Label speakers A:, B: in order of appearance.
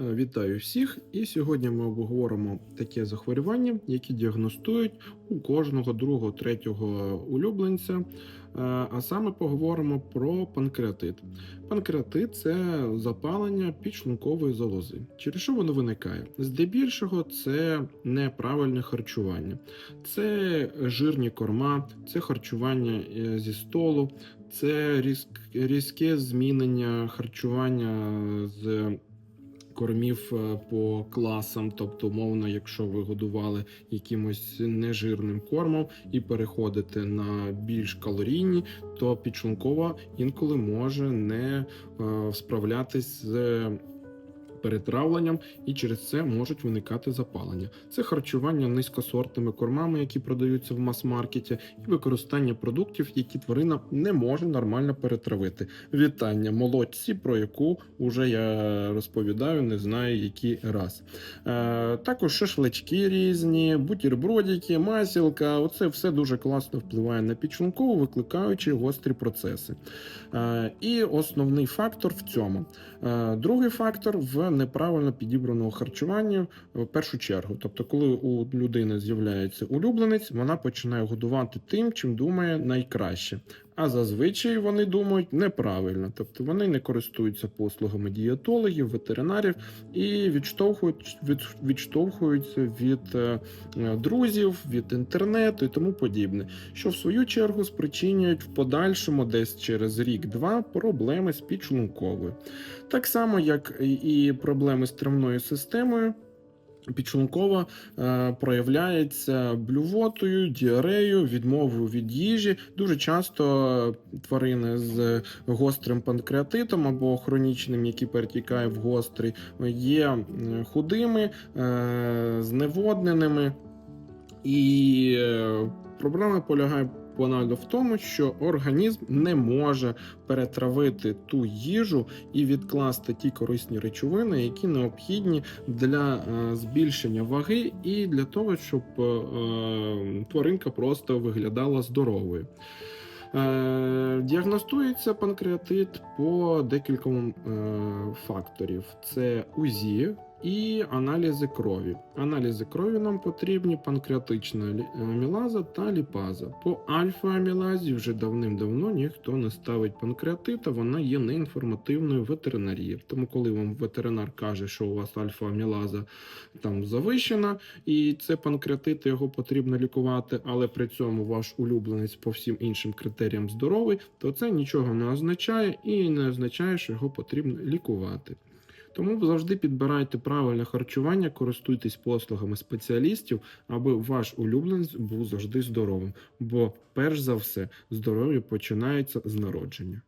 A: Е, Вітаю всіх! І сьогодні ми обговоримо таке захворювання, яке діагностують у кожного другого, третього улюбленця. Е, А саме поговоримо про панкреатит. Панкреатит це запалення підшлункової залози. Через що воно виникає? Здебільшого це неправильне харчування, це жирні корма, це харчування е, зі столу, це різк- різке змінення харчування з кормів е, по класам, тобто, умовно, якщо ви годували якимось нежирним кормом і переходите на більш калорійні, то підшлункова інколи може не е, справлятись з. Перетравленням і через це можуть виникати запалення. Це харчування низькосортними кормами, які продаються в мас-маркеті, і використання продуктів, які тварина не може нормально перетравити. Вітання молодці, про яку вже я розповідаю, не знаю який раз. Е, також шашлички різні, бутербродики, масілка. Оце все дуже класно впливає на підшлункову, викликаючи гострі процеси. Е, і основний фактор в цьому. Е, Другий фактор в неправильно підібраного харчування в першу чергу. Тобто, коли у людини з'являється улюбленець, вона починає годувати тим, чим думає найкраще. А зазвичай вони думають неправильно, тобто вони не користуються послугами дієтологів, ветеринарів і відштовхують, від, відштовхуються від е, друзів, від інтернету і тому подібне, що в свою чергу спричинюють в подальшому, десь через рік-два, проблеми з підшлунковою. Так само, як і проблеми з травною системою. Підшлункова е, проявляється блювотою, діареєю, відмовою від їжі. Дуже часто тварини з гострим панкреатитом або хронічним, який перетікає в гострий, є худими, е, зневодненими. І е, проблема полягає банально в тому, що організм не може перетравити ту їжу і відкласти ті корисні речовини, які необхідні для е, збільшення ваги і для того, щоб е, е, тваринка просто виглядала здоровою. Діагностується панкреатит по декільком факторів: це УЗІ і аналізи крові. Аналізи крові нам потрібні панкреатична лі- амілаза та ліпаза. По альфа-амілазі вже давним-давно ніхто не ставить панкреатита, вона є неінформативною в ветеринарії. Тому, коли вам ветеринар каже, що у вас альфа-амілаза там завищена, і це панкреатит, його потрібно лікувати, але при цьому ваш улюбленець по всім іншим критеріям здоровий, то це нічого не означає і не означає, що його потрібно лікувати. Тому завжди підбирайте правильне харчування, користуйтесь послугами спеціалістів, аби ваш улюбленець був завжди здоровим. Бо, перш за все, здоров'я починається з народження.